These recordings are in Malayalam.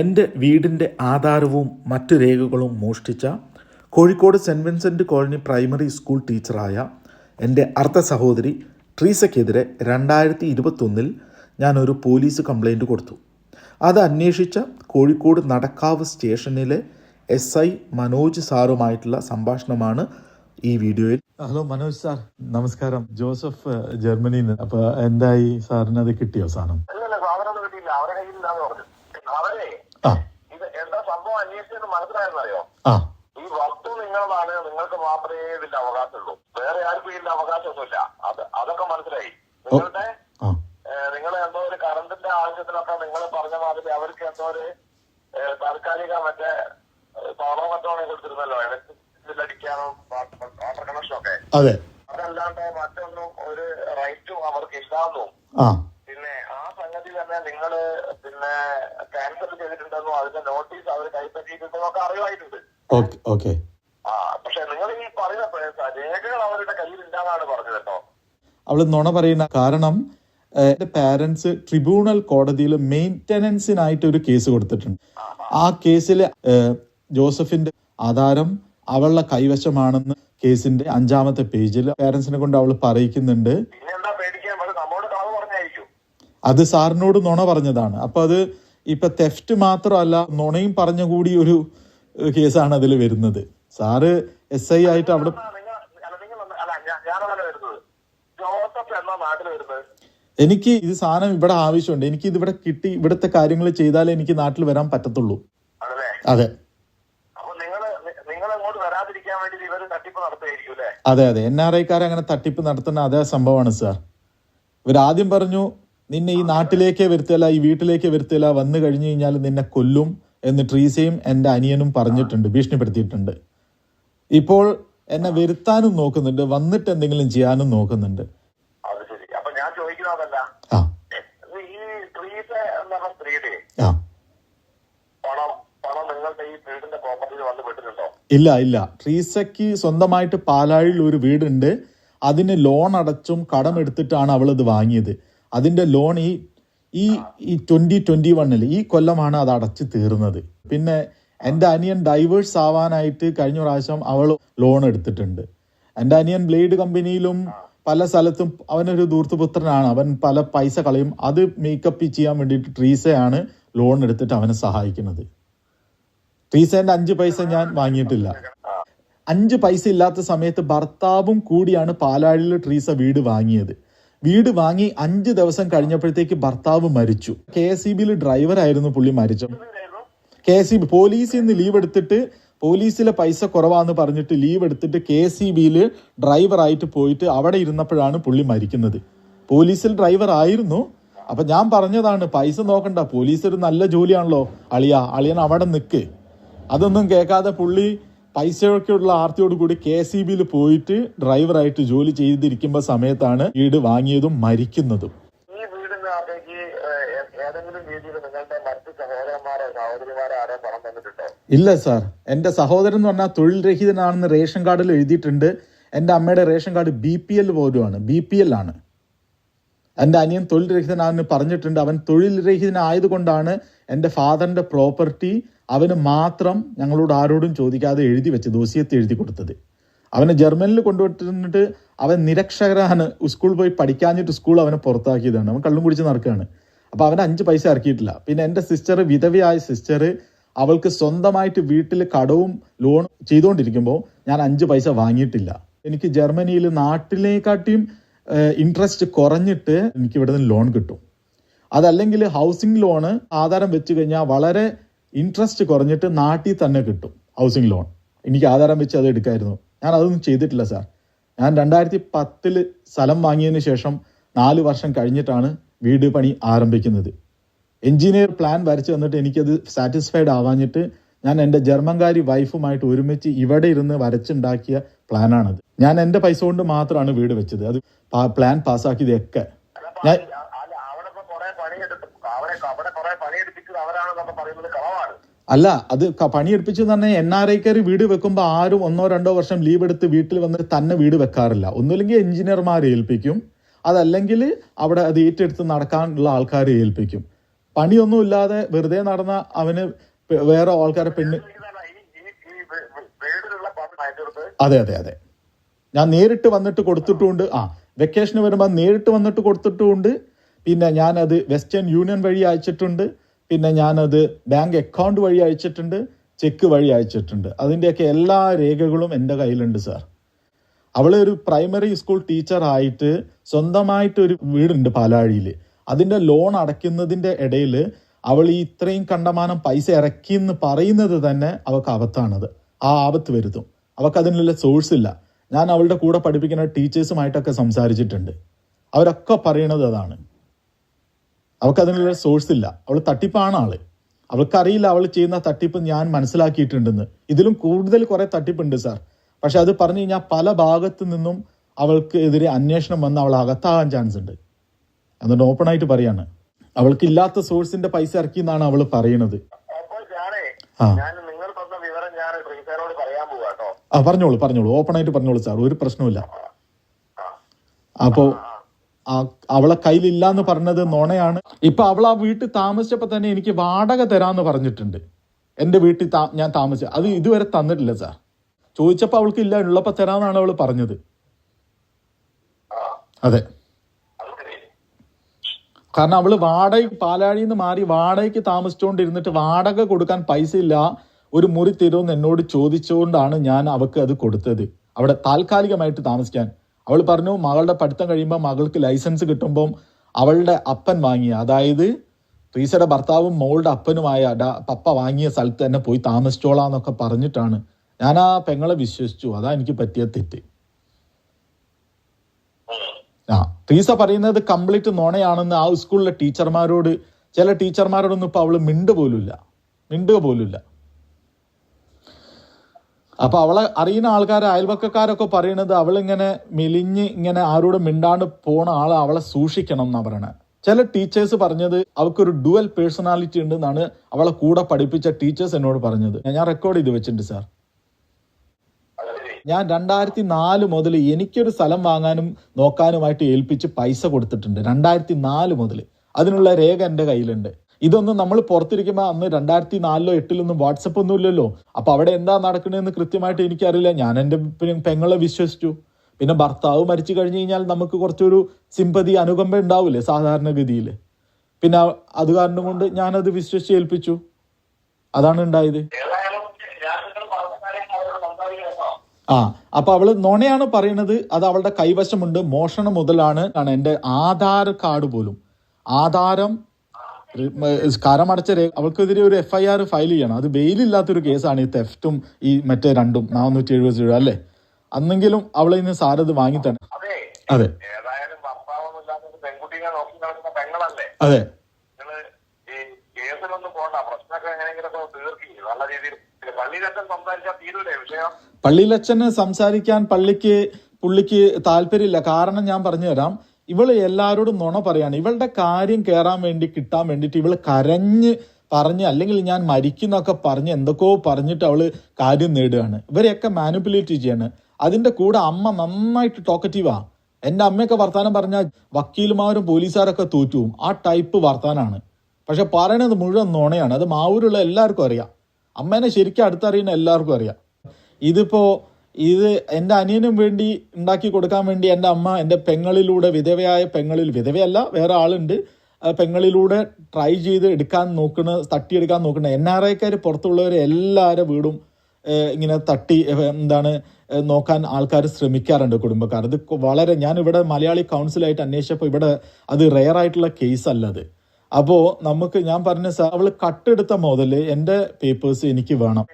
എന്റെ വീടിന്റെ ആധാരവും മറ്റു രേഖകളും മോഷ്ടിച്ച Kozhikode Saint Vincent colony primary school ടീച്ചറായ എന്റെ അർദ്ധ സഹോദരി ട്രീസയ്ക്കെതിരെ രണ്ടായിരത്തി ഇരുപത്തൊന്നിൽ ഞാനൊരു പോലീസ് കംപ്ലൈന്റ് കൊടുത്തു. അത് അന്വേഷിച്ച കോഴിക്കോട് നടക്കാവ് സ്റ്റേഷനിലെ എസ് ഐ മനോജ് സാറുമായിട്ടുള്ള സംഭാഷണമാണ് ഈ വീഡിയോയിൽ. Hello Manoj sir. നമസ്കാരം. ജോസഫ് ജർമ്മനിയിൽ നിന്ന്. അപ്പോൾ എന്തായി സാറിന് അത് കിട്ടിയോ സാധനം ഇല്ലല്ല സാധനമൊന്നും കിട്ടിയില്ല അവരുടെ കയ്യിലില്ലാന്ന് പറഞ്ഞു അവരെ ആ ഇത് എന്താ സംഭവം അന്വേഷിച്ചെന്ന് മനസ്സിലായെന്നറിയോ? ഈ വസ്തു നിങ്ങളതാണ് നിങ്ങൾക്ക് മാത്രമേ ഇതിന്റെ അവകാശമുള്ളൂ. വേറെ ആർക്കും ഇതിന്റെ അവകാശമൊന്നുമില്ല. അത് അതൊക്കെ മനസ്സിലായി. നിങ്ങളുടെ നിങ്ങൾ എന്തോ ഒരു കറണ്ടിന്റെ ആവശ്യത്തിനൊക്കെ നിങ്ങൾ പറഞ്ഞ മാതിരി അവർക്ക് എന്തോ ഒരു താൽക്കാലിക മറ്റേ പവറോ മറ്റോ കൊടുത്തിരുന്നല്ലോ. ഇലക്ട്രിസിറ്റിയിലടിക്കാനോ വാട്ടർ കണക്ഷനൊക്കെ. അതല്ലാണ്ട് മറ്റൊന്നും ഒരു റൈറ്റും അവർക്ക് ഇല്ലാന്നും തന്നെ നിങ്ങൾ പിന്നെ ക്യാൻസൽ ചെയ്തിട്ടുണ്ടെന്നോ അതിന്റെ നോട്ടീസ് അവർ കൈപ്പറ്റിയിട്ടുണ്ടോ ഒക്കെ അറിവായിട്ടുണ്ട്. Okay okay. ആ പക്ഷെ നിങ്ങൾ ഈ പറയുന്ന രേഖകൾ അവരുടെ കയ്യിൽ ഇല്ലാന്നാണ് പറഞ്ഞത് കേട്ടോ. അവൾ നുണ പറയുന്ന കാരണം എന്റെ പാരന്റ്സ് ട്രിബ്യൂണൽ കോടതിയിൽ മെയിന്റനൻസിനായിട്ട് ഒരു കേസ് കൊടുത്തിട്ടുണ്ട് ആ കേസിൽ ജോസഫിന്റെ ആധാരം അവളുടെ കൈവശമാണെന്ന് കേസിന്റെ അഞ്ചാമത്തെ പേജിൽ പാരന്റ്സിനെ കൊണ്ട് അവൾ പറയിക്കുന്നുണ്ട് പിന്നെ എന്താ പേടിക്കാൻ പക്ഷെ നമ്മോട് കളവ് പറഞ്ഞായിരിക്കും അത് സാറിനോട് നുണ പറഞ്ഞതാണ്. അപ്പോൾ അത് ഇപ്പൊ തെഫ്റ്റ് മാത്രമല്ല നുണയും പറഞ്ഞ കൂടി ഒരു കേസാണ് അതിൽ വരുന്നത്. സാറ് എസ് ഐ ആയിട്ട് അവിടെ എനിക്ക് ഇത് സാധനം ഇവിടെ ആവശ്യമുണ്ട്. എനിക്ക് ഇത് ഇവിടെ കിട്ടി ഇവിടുത്തെ കാര്യങ്ങൾ ചെയ്താലേ എനിക്ക് നാട്ടിൽ വരാൻ പറ്റത്തുള്ളൂ. അതെ. അതെ അതെ. എൻ ആർ ഐക്കാർ അങ്ങനെ തട്ടിപ്പ് നടത്തുന്ന അതേ സംഭവമാണ് സാർ. ഇവരാദ്യം പറഞ്ഞു നിന്നെ ഈ നാട്ടിലേക്കേ വരുത്തില്ല ഈ വീട്ടിലേക്കേ വരുത്തില്ല വന്നു കഴിഞ്ഞു കഴിഞ്ഞാൽ നിന്നെ കൊല്ലും എന്ന് ട്രീസയും എന്റെ അനിയനും പറഞ്ഞിട്ടുണ്ട് ഭീഷണിപ്പെടുത്തിയിട്ടുണ്ട്. ഇപ്പോൾ എന്നെ വരുത്താനും നോക്കുന്നുണ്ട് വന്നിട്ട് എന്തെങ്കിലും ചെയ്യാനും നോക്കുന്നുണ്ട്. ഇല്ല ഇല്ല. ട്രീസയ്ക്ക് സ്വന്തമായിട്ട് പാലാഴിൽ ഒരു വീടുണ്ട്. അതിന് ലോൺ അടച്ചും കടമെടുത്തിട്ടാണ് അവൾ ഇത് വാങ്ങിയത്. അതിന്റെ ലോൺ ഈ ഈ ഈ ട്വന്റി ട്വന്റി വണ്ണിൽ ഈ കൊല്ലമാണ് അത് അടച്ചു തീർന്നത്. പിന്നെ എന്റെ അനിയൻ ഡൈവേഴ്സ് ആവാനായിട്ട് കഴിഞ്ഞ പ്രാവശ്യം അവൾ ലോൺ എടുത്തിട്ടുണ്ട്. എന്റെ അനിയൻ ബ്ലേഡ് കമ്പനിയിലും പല സ്ഥലത്തും അവനൊരു ദൂർത്തുപുത്രനാണ് അവൻ പല പൈസ കളയും. അത് മേക്കപ്പ് ചെയ്യാൻ വേണ്ടിയിട്ട് ട്രീസയാണ് ലോൺ എടുത്തിട്ട് അവനെ സഹായിക്കുന്നത്. ട്രീസേന്റെ അഞ്ച് പൈസ ഞാൻ വാങ്ങിയിട്ടില്ല. അഞ്ച് പൈസ ഇല്ലാത്ത സമയത്ത് ഭർത്താവും കൂടിയാണ് പാലാഴിയിൽ ട്രീസ വീട് വാങ്ങിയത്. വീട് വാങ്ങി അഞ്ച് ദിവസം കഴിഞ്ഞപ്പോഴത്തേക്ക് ഭർത്താവ് മരിച്ചു. കെ എസ് ഇ ബിയിൽ ഡ്രൈവറായിരുന്നു പുള്ളി മരിച്ചത്. കെ എസ് ഇ ബി പോലീസിൽ നിന്ന് ലീവ് എടുത്തിട്ട് പോലീസിലെ പൈസ കുറവാന്ന് പറഞ്ഞിട്ട് ലീവ് എടുത്തിട്ട് കെ എസ് ഇ ബിയിൽ ഡ്രൈവറായിട്ട് പോയിട്ട് അവിടെ ഇരുന്നപ്പോഴാണ് പുള്ളി മരിക്കുന്നത്. പോലീസിൽ ഡ്രൈവർ ആയിരുന്നു അപ്പൊ ഞാൻ പറഞ്ഞതാണ് പൈസ നോക്കണ്ട പോലീസ് ഒരു നല്ല ജോലിയാണല്ലോ അളിയ അളിയൻ അവിടെ നിൽക്ക് അതൊന്നും കേൾക്കാതെ പുള്ളി പൈസയൊക്കെയുള്ള ആർത്തിയോട് കൂടി കെ ഇ ബിയിൽ പോയിട്ട് ഡ്രൈവറായിട്ട് ജോലി ചെയ്തിരിക്കുമ്പോൾ സമയത്താണ് വീട് വാങ്ങിയതും മരിക്കുന്നതും. ഈ ഏതെങ്കിലും രീതിയിൽ നിങ്ങളുടെ മറ്റ് സഹോദരന്മാരോ സഹോദരിമാരോ ആരോ പണം തന്നിട്ടുണ്ടോ? ഇല്ല സാർ. എന്റെ സഹോദരൻ എന്ന് പറഞ്ഞാൽ തൊഴിൽ രഹിതനാണെന്ന് റേഷൻ കാർഡിൽ എഴുതിയിട്ടുണ്ട്. എന്റെ അമ്മയുടെ ration card B P L പോലുമാണ് B P L ആണ്. എന്റെ അനിയൻ തൊഴിൽ രഹിതനാണെന്ന് പറഞ്ഞിട്ടുണ്ട്. അവൻ തൊഴിൽ രഹിതനായതുകൊണ്ടാണ് എന്റെ ഫാദറിന്റെ പ്രോപ്പർട്ടി അവന് മാത്രം ഞങ്ങളോട് ആരോടും ചോദിക്കാതെ എഴുതി വെച്ച് ദോസ്യത്ത് എഴുതി കൊടുത്തത്. അവനെ ജർമ്മനിൽ കൊണ്ടുപോയിട്ട് അവൻ നിരക്ഷരാണ് സ്കൂളിൽ പോയി പഠിക്കാഞ്ഞിട്ട് സ്കൂൾ അവനെ പുറത്താക്കിയതാണ്. അവൻ കള്ളും കുടിച്ച് നടക്കുകയാണ്. അപ്പോൾ അവൻ അഞ്ച് പൈസ ഇറക്കിയിട്ടില്ല. പിന്നെ എന്റെ സിസ്റ്റർ വിധവയായ സിസ്റ്റർ അവൾക്ക് സ്വന്തമായിട്ട് വീട്ടിൽ കടവും ലോൺ ചെയ്തുകൊണ്ടിരിക്കുമ്പോൾ ഞാൻ അഞ്ച് പൈസ വാങ്ങിയിട്ടില്ല. എനിക്ക് ജർമ്മനിയിൽ നാട്ടിലേക്കാട്ടിയും ഇൻട്രസ്റ്റ് കുറഞ്ഞിട്ട് എനിക്ക് ഇവിടെ നിന്ന് ലോൺ കിട്ടും. അതല്ലെങ്കിൽ ഹൗസിംഗ് ലോണ് ആധാരം വെച്ച് കഴിഞ്ഞാൽ വളരെ ഇൻട്രസ്റ്റ് കുറഞ്ഞിട്ട് നാട്ടിൽ തന്നെ കിട്ടും ഹൗസിംഗ് ലോൺ എനിക്ക് ആധാരം വെച്ച് അത് എടുക്കായിരുന്നു. ഞാൻ അതൊന്നും ചെയ്തിട്ടില്ല സാർ ഞാൻ രണ്ടായിരത്തി പത്തിൽ സ്ഥലം വാങ്ങിയതിന് ശേഷം നാല് വർഷം കഴിഞ്ഞിട്ടാണ് വീട് പണി ആരംഭിക്കുന്നത്. എഞ്ചിനീയർ പ്ലാൻ വരച്ച് തന്നിട്ട് എനിക്കത് സാറ്റിസ്ഫൈഡ് ആവാഞ്ഞിട്ട് ഞാൻ എന്റെ ജർമ്മൻകാരി വൈഫുമായിട്ട് ഒരുമിച്ച് ഇവിടെ ഇരുന്ന് വരച്ചുണ്ടാക്കിയ പ്ലാനാണത് ഞാൻ എന്റെ പൈസ കൊണ്ട് മാത്രമാണ് വീട് വെച്ചത്. അത് പ്ലാൻ പാസ്സാക്കിയതൊക്കെ ഞാൻ അല്ല അവിടെ ഇപ്പൊ കുറെ പണിയെടുത്തു അവരെ അവിടെ കുറെ പണിയെടുപ്പിച്ചത് അവരാണെന്നൊക്കെ അല്ല അത് പണിയെടുപ്പിച്ച് തന്നെ എൻ ആർ ഐക്കാർ വീട് വെക്കുമ്പോൾ ആരും ഒന്നോ രണ്ടോ വർഷം ലീവ് എടുത്ത് വീട്ടിൽ വന്ന് തന്നെ വീട് വെക്കാറില്ല. ഒന്നുമില്ലെങ്കിൽ എഞ്ചിനീയർമാരെ ഏൽപ്പിക്കും. അതല്ലെങ്കിൽ അവിടെ അത് ഏറ്റെടുത്ത് നടക്കാനുള്ള ആൾക്കാരെ ഏൽപ്പിക്കും. പണിയൊന്നും ഇല്ലാതെ വെറുതെ നടന്ന അവന് വേറെ ആൾക്കാരെ പെണ്ണ് അതെ അതെ അതെ. ഞാൻ നേരിട്ട് വന്നിട്ട് കൊടുത്തിട്ടുമുണ്ട് ആ വെക്കേഷന് വരുമ്പോൾ നേരിട്ട് വന്നിട്ട് കൊടുത്തിട്ടുമുണ്ട് പിന്നെ ഞാനത് വെസ്റ്റേൺ യൂണിയൻ വഴി അയച്ചിട്ടുണ്ട്. പിന്നെ ഞാനത് ബാങ്ക് അക്കൗണ്ട് വഴി അയച്ചിട്ടുണ്ട് ചെക്ക് വഴി അയച്ചിട്ടുണ്ട്. അതിന്റെയൊക്കെ എല്ലാ രേഖകളും എന്റെ കയ്യിലുണ്ട് സാർ. അവൾ ഒരു പ്രൈമറി സ്കൂൾ ടീച്ചർ ആയിട്ട് സ്വന്തമായിട്ട് ഒരു വീടുണ്ട് പാലാഴിയിൽ അതിന്റെ ലോൺ അടയ്ക്കുന്നതിന്റെ ഇടയിൽ അവൾ ഈ ഇത്രയും കണ്ടമാനം പൈസ ഇറക്കി എന്ന് പറയുന്നത് തന്നെ അവൾക്ക് ആപത്താണത്. ആ ആപത്ത് വരുത്തും. അവൾക്ക് അതിനുള്ള സോഴ്സ് ഇല്ല. ഞാൻ അവളുടെ കൂടെ പഠിപ്പിക്കുന്ന ടീച്ചേഴ്സുമായിട്ടൊക്കെ സംസാരിച്ചിട്ടുണ്ട്. അവരൊക്കെ പറയണത് അതാണ്. അവൾക്ക് അതിനുള്ള സോഴ്സ് ഇല്ല. അവൾ തട്ടിപ്പാണ് ആൾ. അവൾക്കറിയില്ല അവൾ ചെയ്യുന്ന തട്ടിപ്പ് ഞാൻ മനസ്സിലാക്കിയിട്ടുണ്ടെന്ന്. ഇതിലും കൂടുതൽ കുറെ തട്ടിപ്പുണ്ട് സാർ. പക്ഷെ അത് പറഞ്ഞു കഴിഞ്ഞാൽ പല ഭാഗത്തു നിന്നും അവൾക്ക് എതിരെ അന്വേഷണം വന്ന് അവൾ അകത്താകാൻ ചാൻസ് ഉണ്ട്. എന്നിട്ട് ഓപ്പൺ ആയിട്ട് പറയാണ്. അവൾക്ക് ഇല്ലാത്ത സോഴ്സിന്റെ പൈസ ഇറക്കി എന്നാണ് അവൾ പറയണത്. ആ. പറഞ്ഞോളൂ പറഞ്ഞോളൂ. ഓപ്പൺ ആയിട്ട് പറഞ്ഞോളൂ സാർ. ഒരു പ്രശ്നവുമില്ല. അപ്പോ ആ അവളെ കയ്യിലില്ല എന്ന് പറഞ്ഞത് നോണയാണ്. ഇപ്പൊ അവൾ ആ വീട്ടിൽ താമസിച്ചപ്പോ തന്നെ എനിക്ക് വാടക തരാന്ന് പറഞ്ഞിട്ടുണ്ട്. എന്റെ വീട്ടിൽ ഞാൻ താമസിച്ച അത് ഇതുവരെ തന്നിട്ടില്ല സാർ. ചോദിച്ചപ്പോ അവൾക്ക് ഇല്ല ഉള്ളപ്പോ തരാന്നാണ് അവൾ പറഞ്ഞത്. അതെ. കാരണം അവൾ വാടക പാലാഴിയിൽ നിന്ന് മാറി വാടകയ്ക്ക് താമസിച്ചുകൊണ്ടിരുന്നിട്ട് വാടക കൊടുക്കാൻ പൈസ ഇല്ല. ഒരു മുറി തരുമെന്ന് എന്നോട് ചോദിച്ചുകൊണ്ടാണ് ഞാൻ അവക്ക് അത് കൊടുത്തത്. അവിടെ താൽക്കാലികമായിട്ട് താമസിക്കാൻ അവൾ പറഞ്ഞു മകളുടെ പഠിത്തം കഴിയുമ്പോൾ മകൾക്ക് ലൈസൻസ് കിട്ടുമ്പം അവളുടെ അപ്പൻ വാങ്ങിയ അതായത് റീസയുടെ ഭർത്താവും മോളുടെ അപ്പനുമായ പപ്പ വാങ്ങിയ സ്ഥലത്ത് തന്നെ പോയി താമസിച്ചോളാന്നൊക്കെ പറഞ്ഞിട്ടാണ് ഞാൻ ആ പെങ്ങളെ വിശ്വസിച്ചു. അതാ എനിക്ക് പറ്റിയ തെറ്റ്. ആ റീസ പറയുന്നത് കംപ്ലീറ്റ് നോണയാണെന്ന് ആ സ്കൂളിലെ ടീച്ചർമാരോട് ചില ടീച്ചർമാരോടൊന്നും ഇപ്പൊ അവൾ മിണ്ട് പോലുമില്ല മിണ്ടുക പോലുമില്ല അപ്പൊ അവളെ അറിയുന്ന ആൾക്കാർ അയൽവക്കക്കാരൊക്കെ പറയണത് അവളിങ്ങനെ മെലിഞ്ഞ് ഇങ്ങനെ ആരോട് മിണ്ടാണ്ട് പോണ ആളെ അവളെ സൂക്ഷിക്കണം എന്നാ പറയണത് ചില ടീച്ചേഴ്സ് പറഞ്ഞത് അവൾക്കൊരു ഡുവൽ പേഴ്സണാലിറ്റി ഉണ്ട് എന്നാണ് അവളെ കൂടെ പഠിപ്പിച്ച ടീച്ചേഴ്സ് എന്നോട് പറഞ്ഞത്. ഞാൻ റെക്കോർഡ് ചെയ്ത് വെച്ചിട്ടുണ്ട് സാർ. ഞാൻ രണ്ടായിരത്തി നാല് മുതൽ എനിക്കൊരു സ്ഥലം വാങ്ങാനും നോക്കാനുമായിട്ട് ഏൽപ്പിച്ച് പൈസ കൊടുത്തിട്ടുണ്ട്. രണ്ടായിരത്തി നാല് മുതൽ അതിനുള്ള രേഖ എന്റെ കയ്യിലുണ്ട്. ഇതൊന്നും നമ്മൾ പുറത്തിരിക്കുമ്പോൾ അന്ന് രണ്ടായിരത്തി നാലിലോ എട്ടിലൊന്നും വാട്സപ്പ് ഒന്നും ഇല്ലല്ലോ. അപ്പൊ അവിടെ എന്താ നടക്കണതെന്ന് കൃത്യമായിട്ട് എനിക്കറിയില്ല. ഞാൻ എന്റെ പെങ്ങളെ വിശ്വസിച്ചു. പിന്നെ ഭർത്താവ് മരിച്ചു കഴിഞ്ഞു കഴിഞ്ഞാൽ നമുക്ക് കുറച്ചൊരു സിമ്പതി അനുകമ്പ ഉണ്ടാവില്ലേ സാധാരണഗതിയിൽ. പിന്നെ അത് കാരണം കൊണ്ട് ഞാനത് വിശ്വസിച്ച് ഏൽപ്പിച്ചു. അതാണ് ഉണ്ടായത്. ആ അപ്പൊ അവൾ നുണയാണ് പറയണത്. അത് അവളുടെ കൈവശമുണ്ട്. മോഷണം മുതലാണ്. എന്റെ ആധാർ കാർഡ് പോലും. ആധാരം കരമടച്ച അവൾക്കെതിരെ ഒരു എഫ് ഐ ആർ ഫയൽ ചെയ്യണം. അത് ബെയിലില്ലാത്തൊരു കേസാണ് ഈ തെഫ്റ്റും ഈ മറ്റേ രണ്ടും നാനൂറ്റി എഴുപത് രൂപ അല്ലേ? അന്നെങ്കിലും അവളെ ഇന്ന് സാരത് വാങ്ങി തന്നെ. അതെ. അതെ. പള്ളിയിലച്ഛന് സംസാരിക്കാൻ പള്ളിക്ക് പുള്ളിക്ക് താല്പര്യമില്ല. കാരണം ഞാൻ പറഞ്ഞു തരാം ഇവൾ എല്ലാവരോടും നുണ പറയാണ്. ഇവളുടെ കാര്യം കയറാൻ വേണ്ടി കിട്ടാൻ വേണ്ടിയിട്ട് ഇവൾ കരഞ്ഞ് പറഞ്ഞ് അല്ലെങ്കിൽ ഞാൻ മരിക്കുന്നൊക്കെ പറഞ്ഞ് എന്തൊക്കെയോ പറഞ്ഞിട്ട് അവൾ കാര്യം നേടുകയാണ്. ഇവരെയൊക്കെ മാനിപ്പുലേറ്റ് ചെയ്യാണ്. അതിന്റെ കൂടെ അമ്മ നന്നായിട്ട് ടോക്കറ്റീവാ എന്റെ അമ്മയൊക്കെ വർത്താനം പറഞ്ഞാൽ വക്കീലുമാരും പോലീസുകാരൊക്കെ തോറ്റുവും ആ ടൈപ്പ് വർത്താനാണ്. പക്ഷെ പറയണത് മുഴുവൻ നുണയാണ്. അത് മാവൂരുള്ള എല്ലാവർക്കും അറിയാം. അമ്മേനെ ശരിക്കും അടുത്തറിയുന്ന എല്ലാവർക്കും അറിയാം. ഇതിപ്പോ ഇത് എന്റെ അനിയനും വേണ്ടി ഉണ്ടാക്കി കൊടുക്കാൻ വേണ്ടി എന്റെ അമ്മ എന്റെ പെങ്ങളിലൂടെ വിധവയായ പെങ്ങളിൽ വിധവയല്ല വേറെ ആളുണ്ട്. പെങ്ങളിലൂടെ ട്രൈ ചെയ്ത് എടുക്കാൻ നോക്കുന്ന തട്ടിയെടുക്കാൻ നോക്കുന്ന എൻ ആർ ഐക്കാർ പുറത്തുള്ളവരെ എല്ലാവരുടെ വീടും ഇങ്ങനെ തട്ടി എന്താണ് നോക്കാൻ ആൾക്കാർ ശ്രമിക്കാറുണ്ട് കുടുംബക്കാർ. അത് വളരെ ഞാൻ ഇവിടെ മലയാളി കൗൺസിലായിട്ട് അന്വേഷിച്ചപ്പോൾ ഇവിടെ അത് റെയർ ആയിട്ടുള്ള കേസ് അല്ല അത്. അപ്പോൾ നമുക്ക് ഞാൻ പറഞ്ഞ സാർ അവൾ കട്ടെടുത്ത മുതൽ എന്റെ പേപ്പേഴ്സ് എനിക്ക് വേണം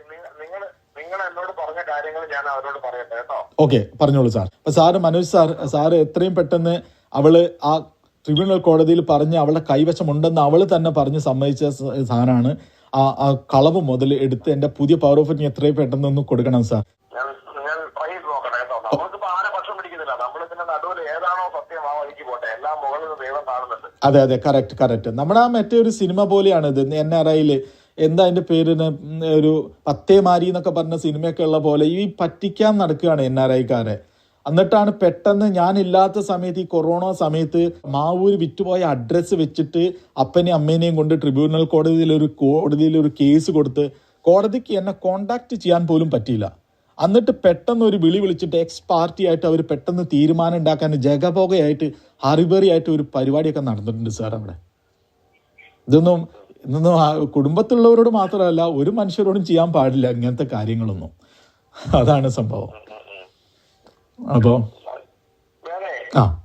നിങ്ങൾ നിങ്ങൾ എന്നോട് പറഞ്ഞ കാര്യങ്ങൾ ഞാൻ അവരോട് പറയട്ടെ കേട്ടോ. ഓക്കെ പറഞ്ഞോളൂ സാർ. അപ്പൊ സാറ് മനോജ് സാർ സാറ് എത്രയും പെട്ടെന്ന് അവൾ ആ ട്രിബ്യൂണൽ കോടതിയിൽ പറഞ്ഞ് അവളുടെ കൈവശമുണ്ടെന്ന് അവൾ തന്നെ പറഞ്ഞ് സമ്മതിച്ച സാറാണ്. ആ ആ കളവ് മുതൽ എടുത്ത് എന്റെ പുതിയ പവർ ഓഫ് എത്രയും പെട്ടെന്ന് ഒന്ന് കൊടുക്കണം സാർ. അതെ അതെ. Correct correct. നമ്മുടെ ആ മറ്റേ ഒരു സിനിമ പോലെയാണ് ഇത് എൻ ആർ ഐയിൽ എന്താ അതിന്റെ പേരിന് ഒരു പത്തേമാരി എന്നൊക്കെ പറഞ്ഞ സിനിമയൊക്കെ ഉള്ള പോലെ ഈ പറ്റിക്കാൻ നടക്കുകയാണ് എൻ ആർ ഐക്കാരെ. എന്നിട്ടാണ് പെട്ടെന്ന് ഞാനില്ലാത്ത സമയത്ത് ഈ കൊറോണ സമയത്ത് മാവൂര് വിറ്റുപോയ അഡ്രസ്സ് വെച്ചിട്ട് അപ്പനെയും അമ്മേനെയും കൊണ്ട് ട്രിബ്യൂണൽ കോടതിയിൽ ഒരു കോടതിയിൽ ഒരു കേസ് കൊടുത്ത് കോടതിക്ക് എന്നെ കോണ്ടാക്ട് ചെയ്യാൻ പോലും പറ്റിയില്ല. എന്നിട്ട് പെട്ടെന്ന് ഒരു വിളി വിളിച്ചിട്ട് എക്സ് പാർട്ടി ആയിട്ട് അവർ പെട്ടെന്ന് തീരുമാനം ഉണ്ടാക്കാൻ ജഗപോകയായിട്ട് ഹറിബറി ആയിട്ട് ഒരു പരിപാടിയൊക്കെ നടന്നിട്ടുണ്ട് സാർ അവിടെ ഇതൊന്നും ഇതൊന്നും ആ കുടുംബത്തിലുള്ളവരോട് മാത്രമല്ല ഒരു മനുഷ്യരോടും ചെയ്യാൻ പാടില്ല ഇങ്ങനത്തെ കാര്യങ്ങളൊന്നും. അതാണ് സംഭവം. അപ്പോൾ ആ.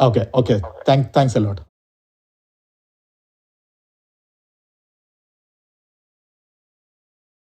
Okay okay. Thank thanks a lot